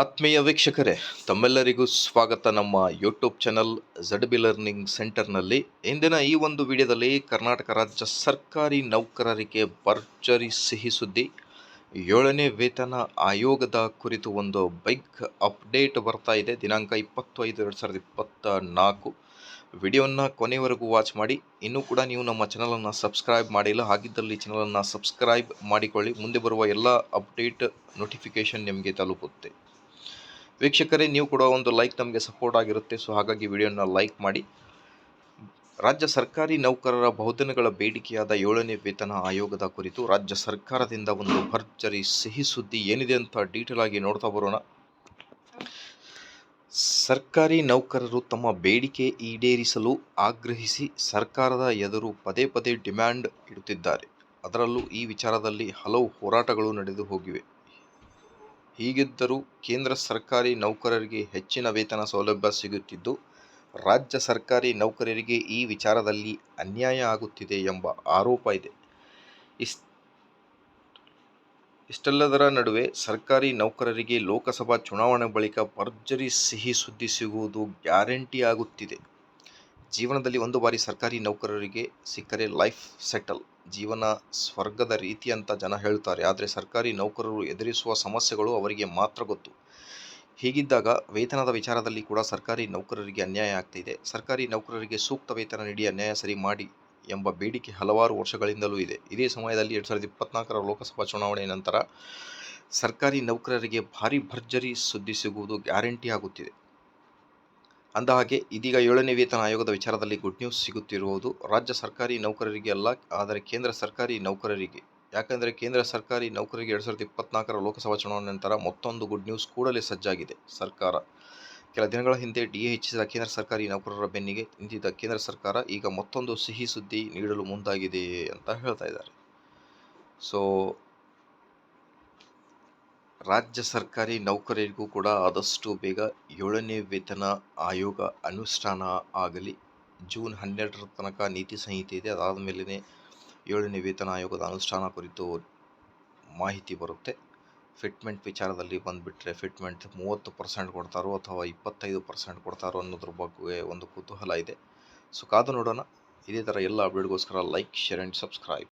ಆತ್ಮೀಯ ವೀಕ್ಷಕರೇ, ತಮ್ಮೆಲ್ಲರಿಗೂ ಸ್ವಾಗತ. ನಮ್ಮ YouTube channel Z B learning ಸೆಂಟರ್ನಲ್ಲಿ ಇಂದಿನ ಈ ಒಂದು ವಿಡಿಯೋದಲ್ಲಿ ಕರ್ನಾಟಕ ರಾಜ್ಯ ಸರ್ಕಾರಿ ನೌಕರರಿಗೆ ಭರ್ಜರಿ ಸಿಹಿ ಸುದ್ದಿ. ಏಳನೇ ವೇತನ ಆಯೋಗದ ಕುರಿತು ಒಂದು ಬೈಕ್ ಅಪ್ಡೇಟ್ ಬರ್ತಾ ಇದೆ. ದಿನಾಂಕ ಇಪ್ಪತ್ತು ಐದು ಎರಡು ಸಾವಿರದ ಇಪ್ಪತ್ತ ನಾಲ್ಕು ವಿಡಿಯೋನ ಕೊನೆವರೆಗೂ ವಾಚ್ ಮಾಡಿ. ಇನ್ನೂ ಕೂಡ ನೀವು ನಮ್ಮ ಚಾನಲನ್ನು ಸಬ್ಸ್ಕ್ರೈಬ್ ಮಾಡಿಲ್ಲ, ಹಾಗಿದ್ದಲ್ಲಿ ಚಾನಲನ್ನು ಸಬ್ಸ್ಕ್ರೈಬ್ ಮಾಡಿಕೊಳ್ಳಿ. ಮುಂದೆ ಬರುವ ಎಲ್ಲ ಅಪ್ಡೇಟ್ ನೋಟಿಫಿಕೇಷನ್ ನಿಮಗೆ ತಲುಪುತ್ತೆ. ವೀಕ್ಷಕರೇ, ನೀವು ಕೂಡ ಒಂದು ಲೈಕ್ ನಮಗೆ ಸಪೋರ್ಟ್ ಆಗಿರುತ್ತೆ. ಸೊ ಹಾಗಾಗಿ ವಿಡಿಯೋನ ಲೈಕ್ ಮಾಡಿ. ರಾಜ್ಯ ಸರ್ಕಾರಿ ನೌಕರರ ಬಹುದಿನಗಳ ಬೇಡಿಕೆಯಾದ ಏಳನೇ ವೇತನ ಆಯೋಗದ ಕುರಿತು ರಾಜ್ಯ ಸರ್ಕಾರದಿಂದ ಒಂದು ಭರ್ಜರಿ ಸಿಹಿ ಸುದ್ದಿ ಏನಿದೆ ಅಂತ ಡೀಟೇಲ್ ಆಗಿ ನೋಡ್ತಾ ಬರೋಣ. ಸರ್ಕಾರಿ ನೌಕರರು ತಮ್ಮ ಬೇಡಿಕೆ ಈಡೇರಿಸಲು ಆಗ್ರಹಿಸಿ ಸರ್ಕಾರದ ಎದುರು ಪದೇ ಪದೇ ಡಿಮ್ಯಾಂಡ್ ಇಡುತ್ತಿದ್ದಾರೆ. ಅದರಲ್ಲೂ ಈ ವಿಚಾರದಲ್ಲಿ ಹಲವು ಹೋರಾಟಗಳು ನಡೆದು ಹೋಗಿವೆ. ಹೀಗಿದ್ದರೂ ಕೇಂದ್ರ ಸರ್ಕಾರಿ ನೌಕರರಿಗೆ ಹೆಚ್ಚಿನ ವೇತನ ಸೌಲಭ್ಯ ಸಿಗುತ್ತಿದ್ದು, ರಾಜ್ಯ ಸರ್ಕಾರಿ ನೌಕರರಿಗೆ ಈ ವಿಚಾರದಲ್ಲಿ ಅನ್ಯಾಯ ಆಗುತ್ತಿದೆ ಎಂಬ ಆರೋಪ ಇದೆ. ಇಸ್, ಇಷ್ಟೆಲ್ಲದರ ನಡುವೆ ಸರ್ಕಾರಿ ನೌಕರರಿಗೆ ಲೋಕಸಭಾ ಚುನಾವಣೆ ಬಳಿಕ ಭರ್ಜರಿ ಸಿಹಿ ಸುದ್ದಿ ಸಿಗುವುದು ಗ್ಯಾರಂಟಿ ಆಗುತ್ತಿದೆ. ಜೀವನದಲ್ಲಿ ಒಂದು ಬಾರಿ ಸರ್ಕಾರಿ ನೌಕರರಿಗೆ ಸಿಕ್ಕರೆ ಲೈಫ್ ಸೆಟಲ್. ಜೀವನ ಸ್ವರ್ಗದ ರೀತಿ ಅಂತ ಜನ ಹೇಳ್ತಾರೆ. ಆದರೆ ಸರ್ಕಾರಿ ನೌಕರರು ಎದುರಿಸುವ ಸಮಸ್ಯೆಗಳು ಅವರಿಗೆ ಮಾತ್ರ ಗೊತ್ತು. ಹೀಗಿದ್ದಾಗ ವೇತನದ ವಿಚಾರದಲ್ಲಿ ಕೂಡ ಸರ್ಕಾರಿ ನೌಕರರಿಗೆ ಅನ್ಯಾಯ ಆಗ್ತಿದೆ ಸರ್ಕಾರಿ ನೌಕರರಿಗೆ ಸೂಕ್ತ ವೇತನ ನೀಡಿ ಅನ್ಯಾಯ ಸರಿ ಮಾಡಿ ಎಂಬ ಬೇಡಿಕೆ ಹಲವಾರು ವರ್ಷಗಳಿಂದಲೂ ಇದೆ. ಇದೇ ಸಮಯದಲ್ಲಿ ಎರಡು ಸಾವಿರದ ಇಪ್ಪತ್ನಾಲ್ಕರ ಲೋಕಸಭಾ ಚುನಾವಣೆ ನಂತರ ಸರ್ಕಾರಿ ನೌಕರರಿಗೆ ಭಾರಿ ಭರ್ಜರಿ ಸುದ್ದಿ ಸಿಗುವುದು ಗ್ಯಾರಂಟಿ ಆಗುತ್ತಿದೆ. ಅಂದಹಾಗೆ ಇದೀಗ ಏಳನೇ ವೇತನ ಆಯೋಗದ ವಿಚಾರದಲ್ಲಿ ಗುಡ್ ನ್ಯೂಸ್ ಸಿಗುತ್ತಿರುವುದು ರಾಜ್ಯ ಸರ್ಕಾರಿ ನೌಕರರಿಗೆ ಅಲ್ಲ, ಆದರೆ ಕೇಂದ್ರ ಸರ್ಕಾರಿ ನೌಕರರಿಗೆ. ಯಾಕೆಂದರೆ ಕೇಂದ್ರ ಸರ್ಕಾರಿ ನೌಕರರಿಗೆ ಎರಡು ಸಾವಿರದ ಇಪ್ಪತ್ನಾಲ್ಕರ ಲೋಕಸಭಾ ಚುನಾವಣೆ ನಂತರ ಮತ್ತೊಂದು ಗುಡ್ ನ್ಯೂಸ್ ಕೂಡಲೇ ಸಜ್ಜಾಗಿದೆ ಸರ್ಕಾರ. ಕೆಲ ದಿನಗಳ ಹಿಂದೆ ಡಿ ಹೆಚ್ಚಿಸಿದ ಕೇಂದ್ರ ಸರ್ಕಾರಿ ನೌಕರರ ಬೆನ್ನಿಗೆ ನಿಂತಿದ್ದ ಕೇಂದ್ರ ಸರ್ಕಾರ ಈಗ ಮತ್ತೊಂದು ಸಿಹಿ ಸುದ್ದಿ ನೀಡಲು ಮುಂದಾಗಿದೆ ಅಂತ ಹೇಳ್ತಾ ಇದ್ದಾರೆ. ಸೊ ರಾಜ್ಯ ಸರ್ಕಾರಿ ನೌಕರರಿಗೂ ಕೂಡ ಆದಷ್ಟು ಬೇಗ ಏಳನೇ ವೇತನ ಆಯೋಗ ಅನುಷ್ಠಾನ ಆಗಲಿ. ಜೂನ್ ಹನ್ನೆರಡರ ತನಕ ನೀತಿ ಸಂಹಿತೆ ಇದೆ. ಅದಾದ ಮೇಲೇ ಏಳನೇ ವೇತನ ಆಯೋಗದ ಅನುಷ್ಠಾನ ಕುರಿತು ಮಾಹಿತಿ ಬರುತ್ತೆ. ಫಿಟ್ಮೆಂಟ್ ವಿಚಾರದಲ್ಲಿ ಬಂದುಬಿಟ್ರೆ ಫಿಟ್ಮೆಂಟ್ ಮೂವತ್ತು ಪರ್ಸೆಂಟ್ ಕೊಡ್ತಾರೋ ಅಥವಾ ಇಪ್ಪತ್ತೈದು ಪರ್ಸೆಂಟ್ ಕೊಡ್ತಾರೋ ಅನ್ನೋದ್ರ ಬಗ್ಗೆ ಒಂದು ಕುತೂಹಲ ಇದೆ. ಸೊ ಕಾದು ನೋಡೋಣ. ಇದೇ ಥರ ಎಲ್ಲ ಅಪ್ಡೇಟ್ಗೋಸ್ಕರ ಲೈಕ್, ಶೇರ್ ಆ್ಯಂಡ್ ಸಬ್ಸ್ಕ್ರೈಬ್.